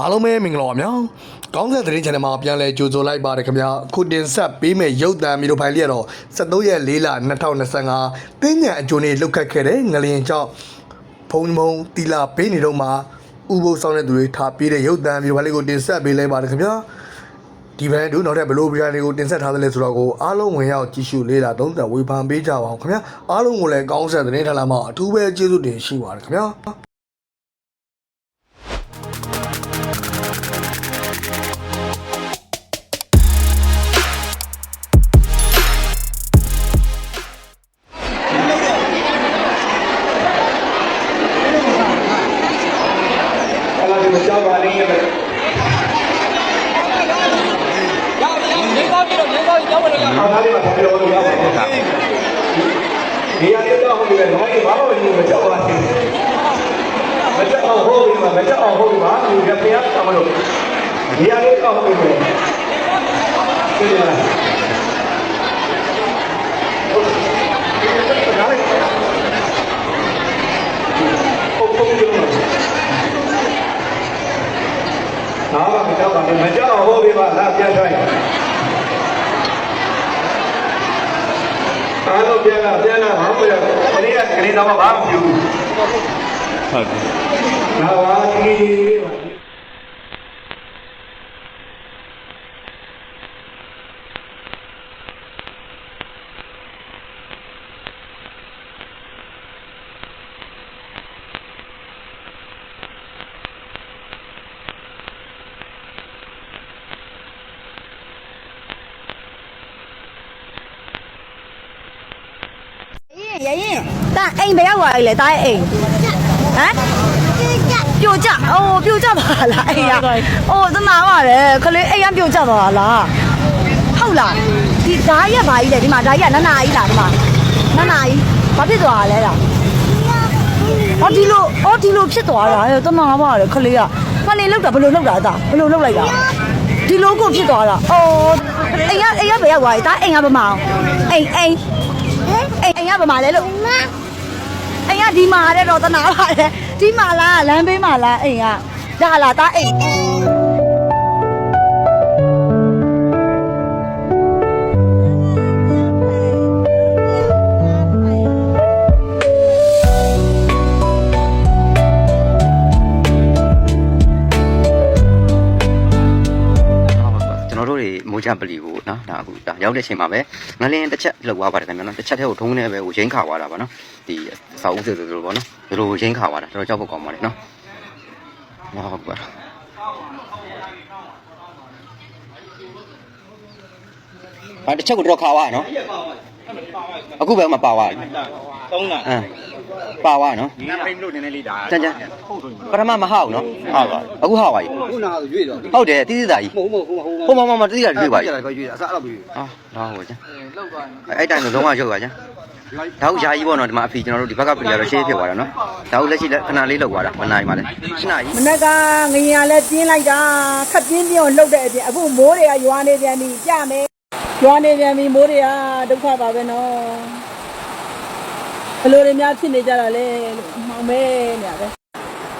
အားလုံးပဲမင်္ဂလာပါဗျာကောင်းဆက်သတင်း channel မှာပြန်လဲကြိုဆိုလိုက်ပါတယ်ခင်ဗျာအခုတင်ဆက်ပေးမယ့်ရုပ်သံမီဒီယိုဖိုင်လေးကတော့73ရက်4လ2025တင်းညံအကျိုးနေလုတ်ခတ်ခဲ့တဲ့ငလျင်ကြောင့်ဖုံဖုံတီလာပေးနေတော့မှာဥပုသ်ဆောင်တဲ့သူတွေထားပေးတဲ့ရုပ်သံမီဒီယိုဖိုင်လေးကိုတင်ဆက်ပေးလိုက်ပါတယ်ခင်ဗျာဒီဘန်တို့နောက်ထပ်ဘလို့ဗီဒီယိုလေးကိုတင်ဆက်ထားတယ်လဲဆိုတော့ကိုအားလုံးဝင်ရောက်ကြည့်ရှုလေ့လာသုံးသပ်ဝေဖန်ပေးကြပါအောင်ခင်ဗျာအားလုံးကိုလည်းကောင်းဆက်သတင်းထလာမှာအထူးပဲကျေးဇူးတင်ရှိပါတယ်ခင်ဗျာ အားသားလေးမှာဆက်ပြောလို့ရပါဘူးဒီရတဲ့တော့ဟိုလေတော့ဒီဘာလို့ဒီမကြောက်ပါနဲ့မကြောက်အောင်ဟိုဒီမှာမကြောက်အောင်ဟိုဒီမှာဒီရဖျားတောင်းလို့ဒီရတဲ့တော့ဟိုလေဒီလားနားလေဟုတ်ဟုတ်ပြီနားပါမကြောက်ပါနဲ့မကြောက်အောင်ဟိုဒီမှာလာပြတ်သွားအားလုံးပြန်လာပြန်လာဘာ လို့လဲခလေးကခလေးတော့ဘာမှမပြုဘူးဟုတ်တယ်နာဝါဒီလေးပါ ရရင်တာအိမ်ဘယ်ရောက်သွားလဲတာရဲ့အိမ်ဟမ်ပြိုကျအိုးပြိုကျပါလားအိမ်ကအိုးသနာပါတယ်ခလေးအိမ်ကပြိုကျသွားလားဟုတ်လားဒီဓာကြီးကဘာကြီးလဲဒီမှာဓာကြီးကနနာကြီးလားဒီမှာနနာကြီးဘာဖြစ်သွားလဲလားအော်ဒီလိုအော်ဒီလိုဖြစ်သွားတာရဲ့သနာပါတယ်ခလေးကမနေလောက်တာဘယ်လိုလောက်တာအသာဘယ်လိုလောက်လိုက်တာဒီလိုကိုဖြစ်သွားတာအော်အိမ်ကအိမ်ကဘယ်ရောက်သွားလဲဒါအိမ်ကဘာမအောင်အိမ်အိမ် အိမ်အိမ်ကဘာမှလဲလို့အိမ်ကဒီမှာတဲ့တော့တနာပါတယ်ဒီမှာလားလမ်းဘေးမှာလားအိမ်ကဒါလားတာအိမ် ကျွန်တော်တို့တွေမိုးချပလီကိုနော်ဒါအခုဒါရောက်တဲ့အချိန်မှာပဲငလင်းတစ်ချက်လောက်သွားပါတယ်ခင်ဗျာနော်တစ်ချက်တည်းကိုထုံးနေပဲကိုရင်းခါသွားတာပါနော်ဒီအစာအုပ်တွေလိုပေါ့နော်ဒီလိုရင်းခါသွားတာတော်တော်ကြောက်ဖို့ကောင်းပါတယ်နော်ဟုတ်ပါဘာတစ်ချက်ကိုတော့ခါသွားနော် အခုပဲမပါသွားဘူးသုံးလားအမ်ပါသွားနော်ဒီပိတ်လို့နည်းနည်းလေးဒါတန်ကြပထမမဟောက်နော်ဟုတ်ပါအခုဟောက်ပါပြီခုနကရွေ့တော့ဟုတ်တယ်တိတိသားကြီးမဟုတ်မဟုတ်ဟိုဟိုမမမတိတိသားတွေ့ပါပြီရွေ့ရွေ့အစားအဲ့လိုရွေ့ဟာတော့ဟိုကျန်အဲ့တိုင်းတော့လုံးဝရုပ်ပါကျန်ဒါဟုတ်ယာကြီးပေါ့နော်ဒီမှာအဖီကျွန်တော်တို့ဒီဘက်ကပလီကတော့ရှေးဖြစ်သွားတာနော်ဒါဟုတ်လက်ရှိလက်ခဏလေးလောက်သွားတာမနိုင်ပါနဲ့ရှင်းနာကြီးမနေ့ကငရင်ကလည်းပြင်းလိုက်တာခက်ပြင်းပြင်းကိုလှုပ်တဲ့အပြင်အခုမိုးတွေကရွာနေပြန်ပြီကြမယ် ရွာနေပြန်ပြီမိုးတွေကဒုက္ခပါပဲနော်ဘယ်လိုတွေများဖြစ်နေကြတာလဲလို့မှောင်မဲနေရတယ်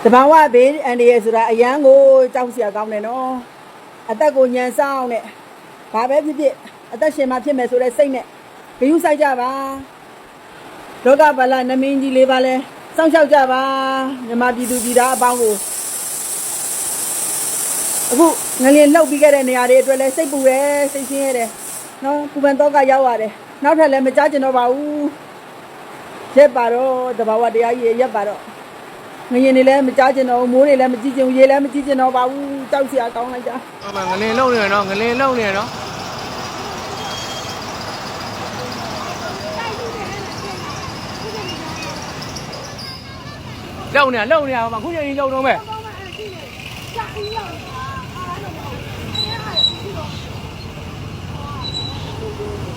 တဘာဝဘေးအန်ဒီရဆိုတာအရန်ကိုကြောက်စရာကောင်းတယ်နော်အသက်ကိုညံဆောင်နဲ့ဘာပဲဖြစ်ဖြစ်အသက်ရှင်မှဖြစ်မယ်ဆိုတဲ့စိတ်နဲ့ဂရုစိုက်ကြပါလောကဗလာနမင်းကြီးလေးပါလဲစောင့်ရှောက်ကြပါမြမပြည်သူပြည်သားအပေါင်းကိုအခုငလျင်လှုပ်ပြီးခဲ့တဲ့နေရာတွေအတွက်လဲစိတ်ပူရဲစိတ်ဆင်းရဲတယ် နော်ပူပန်တော့ကရောက်ရတယ်နောက်ထပ်လည်းမကြားကျင်တော့ပါဘူးရက်ပါတော့တဘာဝတရားကြီးရက်ပါတော့ငရင်တွေလည်းမကြားကျင်တော့ဘူးမိုးတွေလည်းမကြည့်ကျင်ဘူးရေလည်းမကြည့်ကျင်တော့ပါဘူးကြောက်စရာကောင်းလိုက်တာငလင်လုံးနေတော့ငလင်လုံးနေတော့လုံနေလုံနေအောင်ခုချိန်ကြီးလုံတော့မဲ့ Thank you.